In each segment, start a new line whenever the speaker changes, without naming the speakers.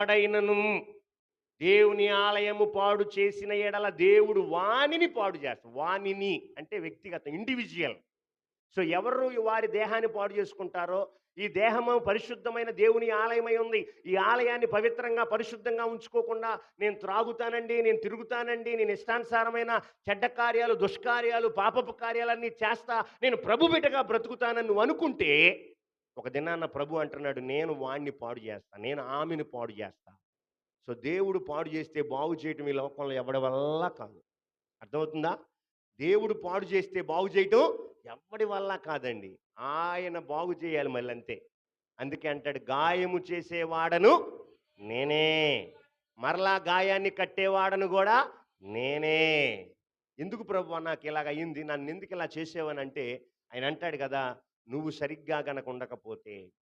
ఎవడైనను దేవుని ఆలయము పాడు చేసిన ఎడల దేవుడు వాణిని పాడు చేస్తాడు. వాణిని అంటే వ్యక్తిగతం ఇండివిజువల్ సో ఎవరు వారి దేహాన్ని పాడు చేసుకుంటారో ఈ దేహము పరిశుద్ధమైన దేవుని ఆలయమై ఉంది. ఈ ఆలయాన్ని పవిత్రంగా పరిశుద్ధంగా ఉంచుకోకుండా నేను త్రాగుతానండి నేను తిరుగుతానండి నేను ఇష్టానుసారమైన చెడ్డ కార్యాలు దుష్కార్యాలు పాపపు కార్యాలన్నీ చేస్తా నేను ప్రభు బిడ్డగా బ్రతుకుతానని నువ్వు అనుకుంటే ఒక దినాన్న ప్రభు అంటున్నాడు నేను వాణ్ణి పాడు చేస్తా నేను ఆమెను పాడు చేస్తా. సో దేవుడు పాడు చేస్తే బాగు చేయటం ఈ లోకంలో ఎవడి వల్ల కాదు. అర్థమవుతుందా? దేవుడు పాడు చేస్తే బాగు చేయటం ఎవడి వల్ల కాదండి. ఆయన బాగు చేయాలి మళ్ళీ అంతే. అందుకే అంటాడు గాయము చేసేవాడను నేనే మరలా గాయాన్ని కట్టేవాడను కూడా నేనే. ఎందుకు ప్రభు నాకు ఇలాగ అయ్యింది నన్ను ఎందుకు ఇలా చేసేవనంటే ఆయన అంటాడు కదా నువ్వు సరిగ్గా గనక ఉండకపోతే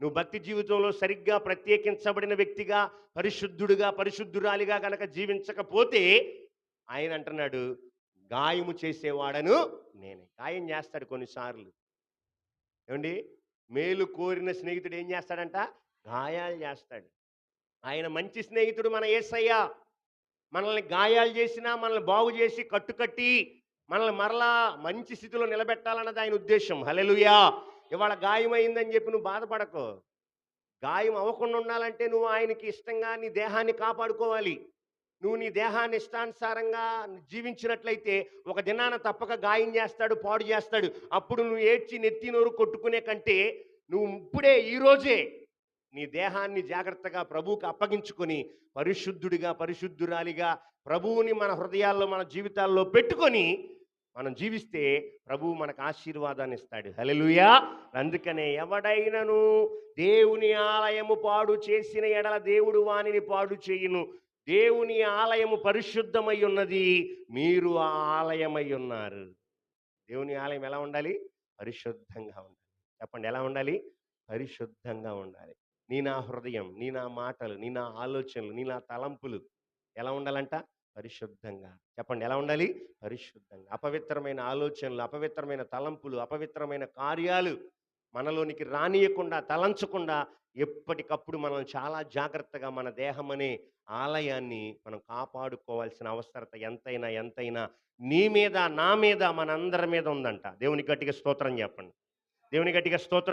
నువ్వు భక్తి జీవితంలో సరిగ్గా ప్రత్యేకించబడిన వ్యక్తిగా పరిశుద్ధుడుగా పరిశుద్ధురాలిగా గనక జీవించకపోతే ఆయన అంటున్నాడు గాయము చేసేవాడను నేనే. గాయం చేస్తాడు కొన్నిసార్లు. ఏమండి? మేలు కోరిన స్నేహితుడు ఏం చేస్తాడంట? గాయాలు చేస్తాడు. ఆయన మంచి స్నేహితుడు మన ఏసయ్య. మనల్ని గాయాలు చేసినా మనల్ని బాగు చేసి కట్టుకట్టి మనల్ని మరలా మంచి స్థితిలో నిలబెట్టాలన్నది ఆయన ఉద్దేశం. హలెలుయా ఇవాళ గాయమైందని చెప్పి నువ్వు బాధపడకు. గాయం అవ్వకుండా ఉండాలంటే నువ్వు ఆయనకి ఇష్టంగా నీ దేహాన్ని కాపాడుకోవాలి. నువ్వు నీ దేహాన్ని ఇష్టానుసారంగా జీవించినట్లయితే ఒక దినాన తప్పక గాయం చేస్తాడు పాడు చేస్తాడు. అప్పుడు నువ్వు ఏడ్చి నెత్తి నోరు కొట్టుకునే కంటే నువ్వు ఇప్పుడే ఈరోజే నీ దేహాన్ని జాగ్రత్తగా ప్రభువుకి అప్పగించుకొని పరిశుద్ధుడిగా పరిశుద్ధురాలిగా ప్రభువుని మన హృదయాల్లో మన జీవితాల్లో పెట్టుకొని మనం జీవిస్తే ప్రభువు మనకు ఆశీర్వాదాన్ని ఇస్తాడు హలలుయా అందుకనే ఎవడైనను దేవుని ఆలయము పాడు చేసిన ఎడల దేవుడు వానిని పాడు చేయును. దేవుని ఆలయము పరిశుద్ధమై ఉన్నది మీరు ఆ ఆలయమై ఉన్నారు. దేవుని ఆలయం ఎలా ఉండాలి? పరిశుద్ధంగా ఉండాలి. చెప్పండి ఎలా ఉండాలి? పరిశుద్ధంగా ఉండాలి. నీ నా హృదయం నీ నా మాటలు నీ నా ఆలోచనలు నీ నా తలంపులు ఎలా ఉండాలంట? పరిశుద్ధంగా. చెప్పండి ఎలా ఉండాలి? పరిశుద్ధంగా. అపవిత్రమైన ఆలోచనలు అపవిత్రమైన తలంపులు అపవిత్రమైన కార్యాలు మనలోనికి రానియకుండా తలంచకుండా ఎప్పటికప్పుడు మనం చాలా జాగ్రత్తగా మన దేహం అనే ఆలయాన్ని మనం కాపాడుకోవాల్సిన అవసరత ఎంతైనా ఎంతైనా నీ మీద నా మీద మనందరి మీద ఉందంట. దేవుని గట్టిగా స్తోత్రం చెప్పండి. దేవుని గట్టిగా స్తోత్రం